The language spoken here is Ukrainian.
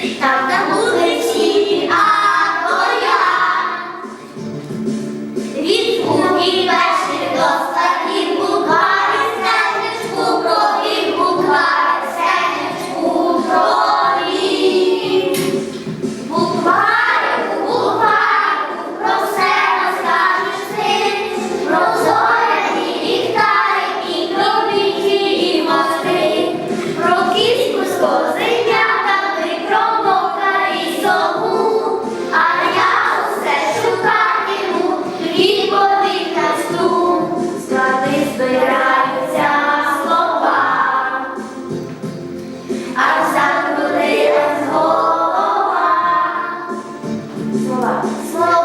Там, там були Слава! Слава!